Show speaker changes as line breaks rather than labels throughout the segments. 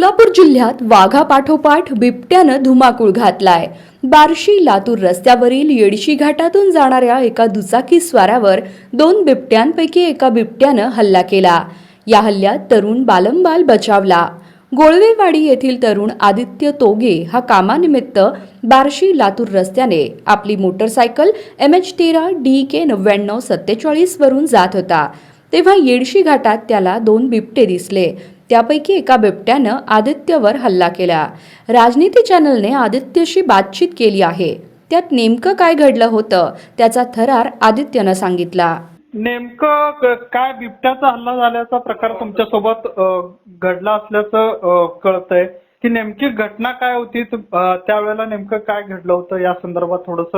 सोलापूर जिल्ह्यात वाघापाठोपाठ बिबट्यानं धुमाकूळ घातलाय. बार्शी लातूर रस्त्यावरील येडशी घाटातून जाणाऱ्या एका दुचाकी स्वारावर दोन बिबट्यांपैकी एका बिबट्यानं हल्ला केला. या हल्ल्यात तरुण बालंबाल बचावला. गोळवेवाडी येथील तरुण आदित्य तोगे हा कामानिमित्त बार्शी लातूर रस्त्याने आपली मोटरसायकल एम एच तेरा डी के नव्याण्णव सत्तेचाळीस वरून जात होता. तेव्हा येडशी घाटात त्याला दोन बिबटे दिसले. त्यापैकी एका बिबट्यानं आदित्यवर हल्ला केला. राजनीती चॅनलने आदित्यशी बातचीत केली आहे. त्यात नेमकं काय घडलं होतं त्याचा थरार आदित्यनं सांगितला.
नेमकं काय बिबट्याचा हल्ला झाल्याचा प्रकार तुमच्यासोबत सोबत घडला असल्याचं कळतंय. की नेमकी घटना काय होती त्यावेळेला नेमकं काय घडलं होतं या संदर्भात थोडस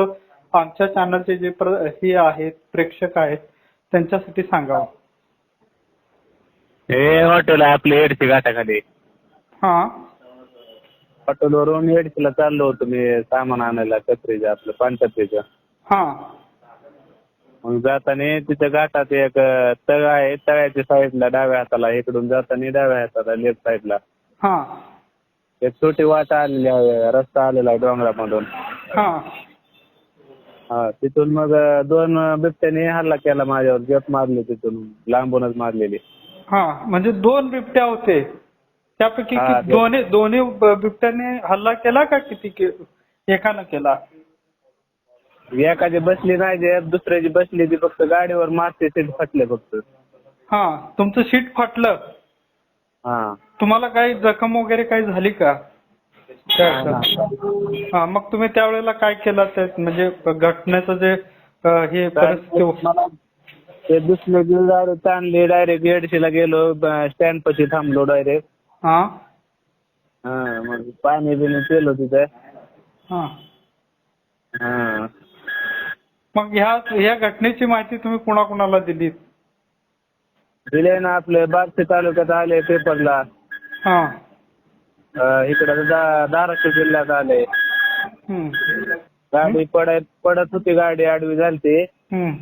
आमच्या चॅनलचे जे प्र- हे आहेत प्रेक्षक आहेत त्यांच्यासाठी सांगावं.
हे हॉटेल आहे आपले एडशी घाटाखाली.
हा.
हॉटेलवरून एडशीला चाललो होतो मी सामान आणायला कचरेचं आपलं पानकचरेचं
हा.
मग जाताना तिथं घाटात एक तळ आहे तळ्याच्या साईडला डाव्या हाताला इकडून जाताना डाव्या हाताला लेफ्ट साईडला.
हा.
एक छोटी वाट आलेली आहे रस्ता आलेला आहे डोंगरामधून.
हा.
हा तिथून मग दोन बिबट्याने हल्ला केला माझ्यावर जप मारली तिथून लांबूनच मारलेली.
हा म्हणजे दोन बिबट्या होते. त्यापैकी
हा, दोन.
दोन्ही दोन्ही ब- बिबट्याने हल्ला केला का किती के- एकानं केला?
एकाची बसली नाही जे दुसऱ्याची बसली ती फक्त गाडीवर मारते सीट फाटले फक्त.
हा तुमचं सीट फाटलं.
हा.
तुम्हाला काही जखम वगैरे काही झाली का? हा मग तुम्ही त्यावेळेला काय केलं ते म्हणजे घटनेचं जे अ, हे परिस्थिती
मला ते दुसरे डायरेक्ट ताणले डायरेक्ट एडशीला गेलो स्टँड पशी थांबलो डायरेक्ट
हा.
हा मग पाणी बिणी पिलो तिथे.
हा.
हा.
मग ह्या ह्या घटनेची माहिती तुम्ही कुणाकुणाला दिली?
दिले ना आपले बार्शी तालुक्यात आले पेपरला.
हा.
अं, इकडं दा- धाराशिव जिल्ह्यात आले.
हम्म.
गाडी पडत पडत होती गाडी आडवी झालती.
हम्म.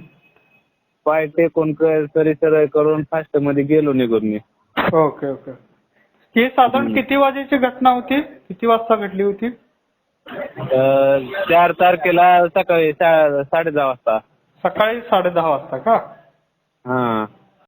पाय टेकून सरी सरळ करून फास्टमध्ये गेलो निघून मी.
Okay okay. ही साधारण किती वाजेची घटना होती? किती वाजता घडली होती?
चार तारखेला सकाळी साडे दहा वाजता.
सकाळी साडे दहा वाजता का?
हा.